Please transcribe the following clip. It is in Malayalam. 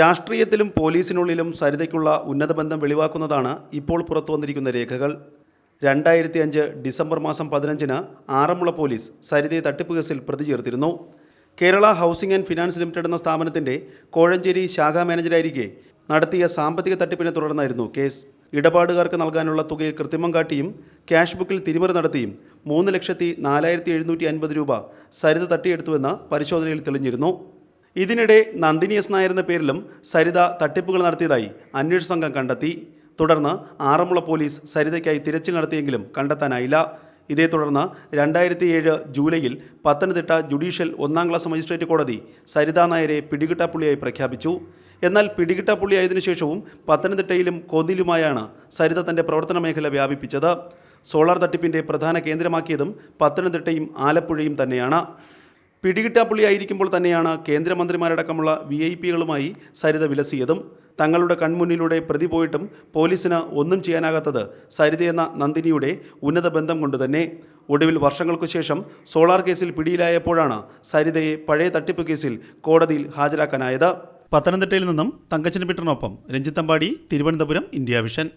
രാഷ്ട്രീയത്തിലും പോലീസിനുള്ളിലും സരിതയ്ക്കുള്ള ഉന്നത ബന്ധം വെളിവാക്കുന്നതാണ് ഇപ്പോൾ പുറത്തു വന്നിരിക്കുന്ന രേഖകൾ. രണ്ടായിരത്തി അഞ്ച് ഡിസംബർ മാസം പതിനഞ്ചിന് ആറന്മുള പോലീസ് സരിതയെ തട്ടിപ്പ് കേസിൽ പ്രതി ചേർത്തിരുന്നു Kerala housing and finance limited എന്ന സ്ഥാപനത്തിന്റെ കോഴഞ്ചേരി ശാഖാ മാനേജരായിരിക്കെ നടത്തിയ സാമ്പത്തിക തട്ടിപ്പിനെ തുടർന്നായിരുന്നു കേസ്. ഇടപാടുകാർക്ക് നൽകാനുള്ള തുകയിൽ കൃത്രിമം കാട്ടിയും ക്യാഷ് ബുക്കിൽ തിരിമറി നടത്തിയും മൂന്ന് ലക്ഷത്തി നാലായിരത്തി എഴുന്നൂറ്റി അൻപത് രൂപ സരിത തട്ടിയെടുത്തുവെന്ന് പരിശോധനയിൽ തെളിഞ്ഞിരുന്നു. ഇതിനിടെ നന്ദിനി എസ് നായർ എന്ന പേരിലും സരിത തട്ടിപ്പുകൾ നടത്തിയതായി അന്വേഷണ സംഘം കണ്ടെത്തി. തുടർന്ന് ആറന്മുള പോലീസ് സരിതയ്ക്കായി തിരച്ചിൽ നടത്തിയെങ്കിലും കണ്ടെത്താനായില്ല. ഇതേ തുടർന്ന് രണ്ടായിരത്തി ഏഴ് ജൂലൈയിൽ പത്തനംതിട്ട ജുഡീഷ്യൽ ഒന്നാം ക്ലാസ് മജിസ്ട്രേറ്റ് കോടതി സരിതാ നായരെ പിടികിട്ടാപ്പുള്ളിയായി പ്രഖ്യാപിച്ചു. എന്നാൽ പിടികിട്ടാപ്പുള്ളിയായതിനു ശേഷവും പത്തനംതിട്ടയിലും കോന്നിലുമായാണ് സരിത തന്റെ പ്രവർത്തന മേഖല വ്യാപിപ്പിച്ചത്. സോളാർ തട്ടിപ്പിന്റെ പ്രധാന കേന്ദ്രമാക്കിയതും പത്തനംതിട്ടയും ആലപ്പുഴയും തന്നെയാണ്. പിടികിട്ടാപ്പുള്ളിയായിരിക്കുമ്പോൾ തന്നെയാണ് കേന്ദ്രമന്ത്രിമാരടക്കമുള്ള വി ഐ പികളുമായി സരിത വിലസിയതും. തങ്ങളുടെ കൺമുന്നിലൂടെ പ്രതി പോയിട്ടും പോലീസിന് ഒന്നും ചെയ്യാനാകാത്തത് സരിതയെന്ന നന്ദിനിയുടെ ഉന്നത ബന്ധം കൊണ്ട് തന്നെ. ഒടുവിൽ വർഷങ്ങൾക്കു ശേഷം സോളാർ കേസിൽ പിടിയിലായപ്പോഴാണ് സരിതയെ പഴയ തട്ടിപ്പ് കേസിൽ കോടതിയിൽ ഹാജരാക്കാനായത്. പത്തനംതിട്ടയിൽ നിന്നും തങ്കച്ചൻ പിട്ടറിനൊപ്പം രഞ്ജിത്തമ്പാടി തിരുവനന്തപുരം ഇന്ത്യ വിഷൻ.